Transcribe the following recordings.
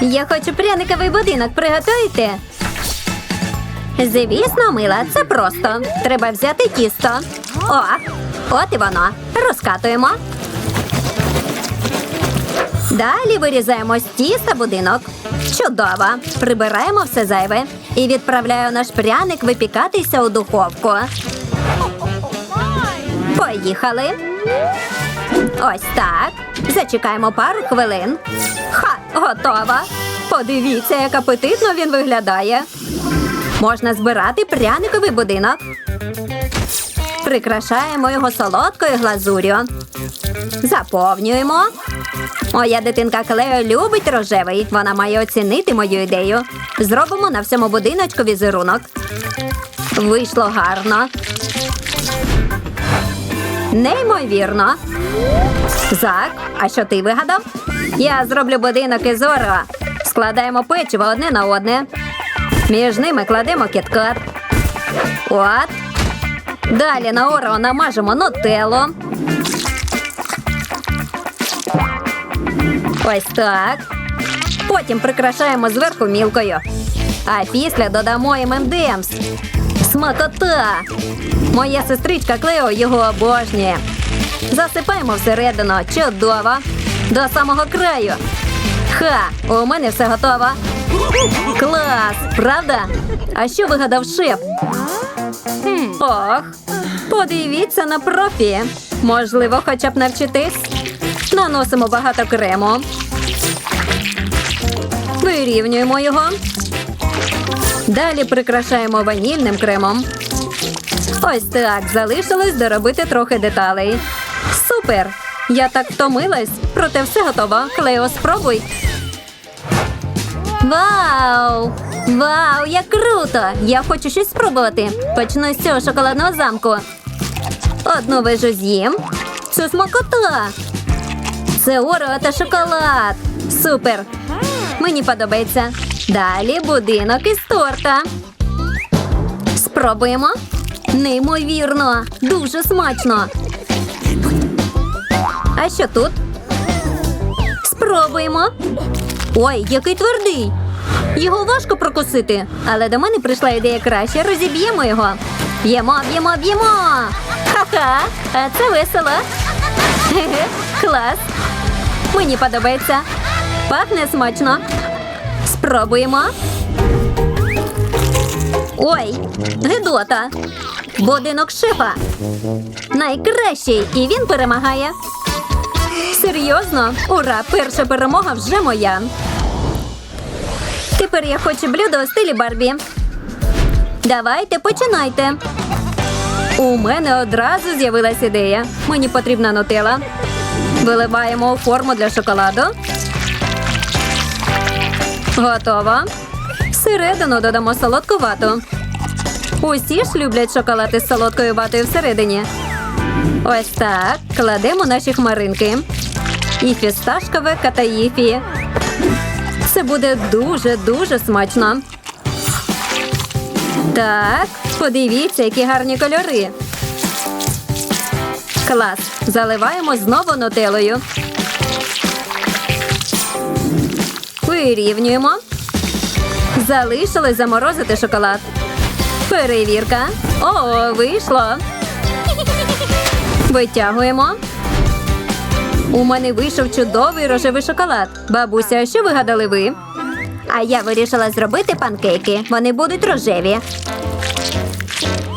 Я хочу пряниковий будинок. Приготуйте. Звісно, мила, це просто. Треба взяти тісто. О, от і воно. Розкатуємо. Далі вирізаємо з тіста будинок. Чудово. Прибираємо все зайве і відправляю наш пряник випікатися у духовку. Поїхали. Ось так. Зачекаємо пару хвилин. Ха, готово. Подивіться, як апетитно він виглядає. Можна збирати пряниковий будинок. Прикрашаємо його солодкою глазур'ю. Заповнюємо. Моя дитинка Клео любить рожевий. Вона має оцінити мою ідею. Зробимо на всьому будиночку візерунок. Вийшло гарно. Неймовірно. Зак, а що ти вигадав? Я зроблю будинок із Орео. Складаємо печиво одне на одне. Між ними кладемо кіткат. От. Далі на Орео намажемо нутеллу. Ось так. Потім прикрашаємо зверху мілкою. А після додамо ММДМС. Смакота! Моя сестричка Клео його обожнює. Засипаємо всередину. Чудово. До самого краю. Ха! У мене все готово. Клас! Правда? А що вигадав шеф? Ох, подивіться на профі. Можливо, хоча б навчитись. Наносимо багато крему. Вирівнюємо його. Далі прикрашаємо ванільним кремом. Ось так залишилось доробити трохи деталей. Супер! Я так втомилась, проте все готово. Клео, спробуй. Вау! Вау, як круто! Я хочу щось спробувати. Почну з цього шоколадного замку. Одну вижу з'їм. Це смакота. Це Орео та шоколад. Супер! Мені подобається. Далі будинок із торта. Спробуємо. Неймовірно, дуже смачно. А що тут? Спробуємо. Ой, який твердий. Його важко прокусити, але до мене прийшла ідея краще. Розіб'ємо його. Б'ємо, б'ємо, б'ємо. Ха-ха, а це весело. Хе-хе, Клас. Мені подобається. Пахне смачно. Спробуємо. Ой, Гедота. Будинок шефа. Найкращий, і він перемагає. Серйозно? Ура! Перша перемога вже моя. Тепер я хочу блюдо у стилі Барбі. Давайте починайте. У мене одразу з'явилась ідея. Мені потрібна нутела. Виливаємо у форму для шоколаду. Готово. Всередину додамо солодку вату. Усі ж люблять шоколад із солодкою ватою всередині. Ось так. Кладемо наші хмаринки. І фісташкове катаїфі. Це буде дуже-дуже смачно. Так, подивіться, які гарні кольори. Клас. Заливаємо знову нутелою. Вирівнюємо. Залишилось заморозити шоколад. Перевірка. О, вийшло. Витягуємо. У мене вийшов чудовий рожевий шоколад. Бабуся, що вигадали ви? А я вирішила зробити панкейки. Вони будуть рожеві.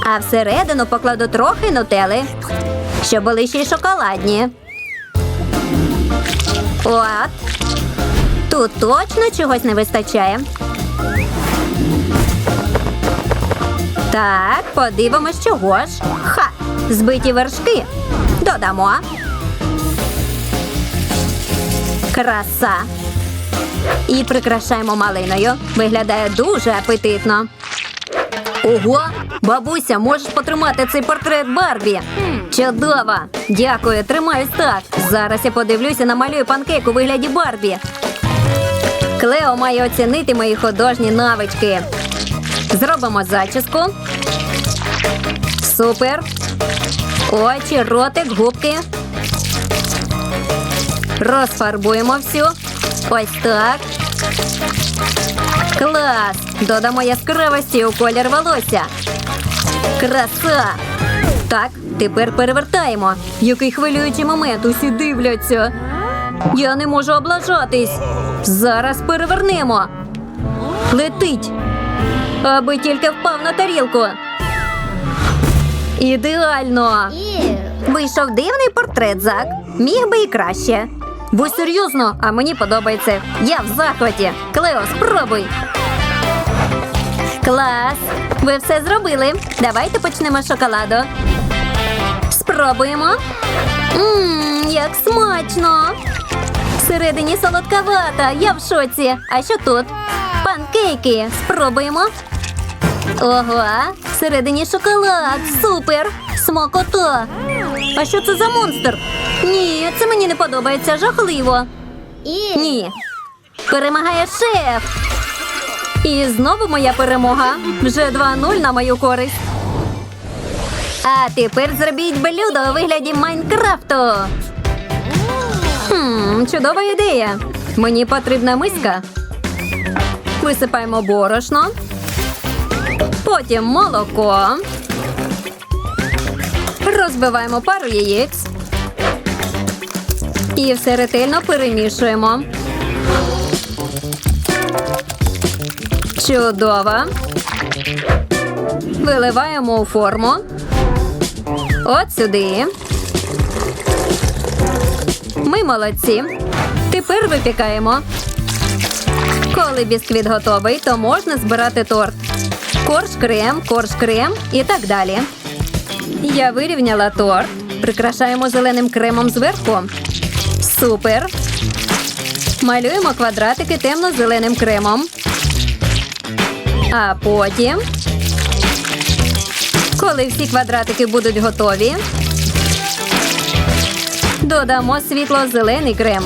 А всередину покладу трохи нутели, щоб були ще й шоколадні. От. Тут точно чогось не вистачає. Так, подивимось, чого ж. Ха! Збиті вершки. Додамо. Краса. І прикрашаємо малиною. Виглядає дуже апетитно. Ого, бабуся, можеш потримати цей портрет Барбі? Чудово! Дякую, тримаюсь так. Зараз я подивлюся, намалюю панкейк у вигляді Барбі. Клео має оцінити мої художні навички. Зробимо зачіску. Супер. Очі, ротик, губки. Розфарбуємо всю. Ось так. Клас! Додамо яскравості у колір волосся. Краса! Так, тепер перевертаємо. Який хвилюючий момент, усі дивляться. Я не можу облажатись. Зараз перевернемо. Летить. Аби тільки впав на тарілку. Ідеально. Вийшов дивний портрет, Зак. Міг би і краще. Будь серйозно, а мені подобається. Я в захваті. Клео, спробуй. Клас! Ви все зробили. Давайте почнемо з шоколаду. Спробуємо. Ммм, як смачно! Всередині солодковата, я в шоці. А що тут? Панкейки. Спробуємо. Ого, всередині шоколад. Супер! Смакота. А що це за монстр? Ні, це мені не подобається. Жахливо. Ні. Перемагає шеф. І знову моя перемога. Вже 2-0 на мою користь. А тепер зробіть блюдо у вигляді Майнкрафту. Чудова ідея. Мені потрібна миска. Висипаємо борошно. Потім молоко. Розбиваємо пару яєць. І все ретельно перемішуємо. Чудово. Виливаємо у форму. От сюди. Ми молодці. Тепер випікаємо. Коли бісквіт готовий, то можна збирати торт. Корж крем, корж крем і так далі. Я вирівняла торт. Прикрашаємо зеленим кремом зверху. Супер. Малюємо квадратики темно-зеленим кремом. А потім, коли всі квадратики будуть готові, додамо світло-зелений крем.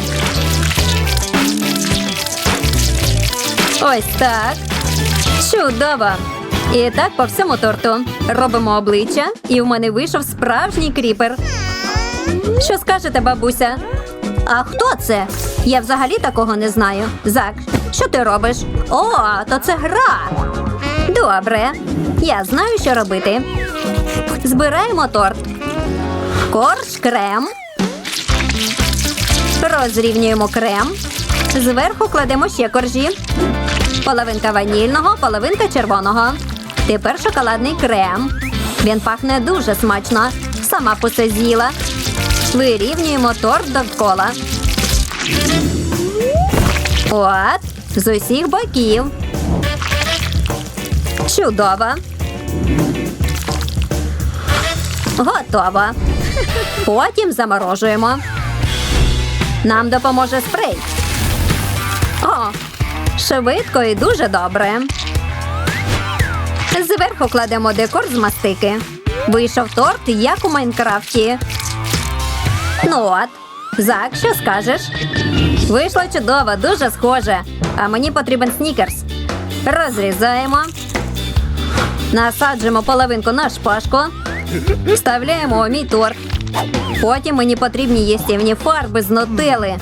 Ось так. Чудово! І так по всьому торту. Робимо обличчя, і в мене вийшов справжній кріпер. Що скажете, бабуся? А хто це? Я взагалі такого не знаю. Зак, що ти робиш? О, то це гра. Добре. Я знаю, що робити. Збираємо торт. Корж крем. Розрівнюємо крем. Зверху кладемо ще коржі. Половинка ванільного, половинка червоного. Тепер шоколадний крем. Він пахне дуже смачно. Сама посизіла. Вирівнюємо торт довкола. От, з усіх боків. Чудово. Готово. Потім заморожуємо. Нам допоможе спрей. О, швидко і дуже добре. Зверху кладемо декор з мастики. Вийшов торт, як у Майнкрафті. Ну от, Зак, що скажеш? Вийшло чудово, дуже схоже. А мені потрібен снікерс. Розрізаємо. Насаджуємо половинку на шпажку. Вставляємо у мій торт. Потім мені потрібні їстівні фарби з нутели.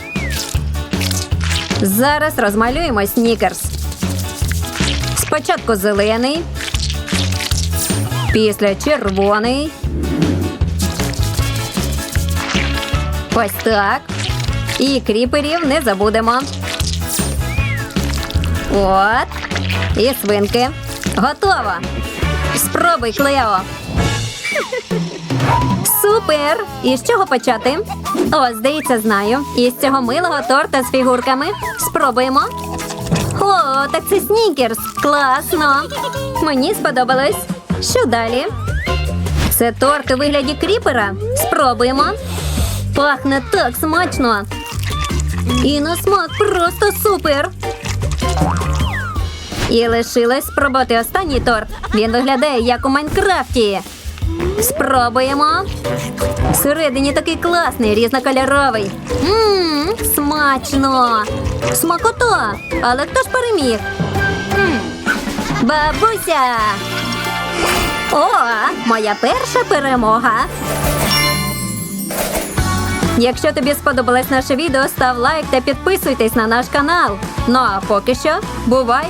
Зараз розмалюємо снікерс. Спочатку зелений, після червоний. Ось так. І кріперів не забудемо. От. І свинки. Готово. Спробуй, Клео. Супер! І з чого почати? О, здається, знаю. Із цього милого торта з фігурками. Спробуємо. О, так це снікерс. Класно. Мені сподобалось. Що далі? Це торт у вигляді кріпера. Спробуємо. Пахне так смачно. І на смак просто супер. І лишилось спробувати останній торт. Він виглядає як у Майнкрафті. Спробуємо. Всередині такий класний, різнокольоровий. Ммм, смачно. Смакота. Але хто ж переміг? М, Бабуся. О, моя перша перемога. Якщо тобі сподобалось наше відео, став лайк та підписуйтесь на наш канал. Ну а поки що, бувай!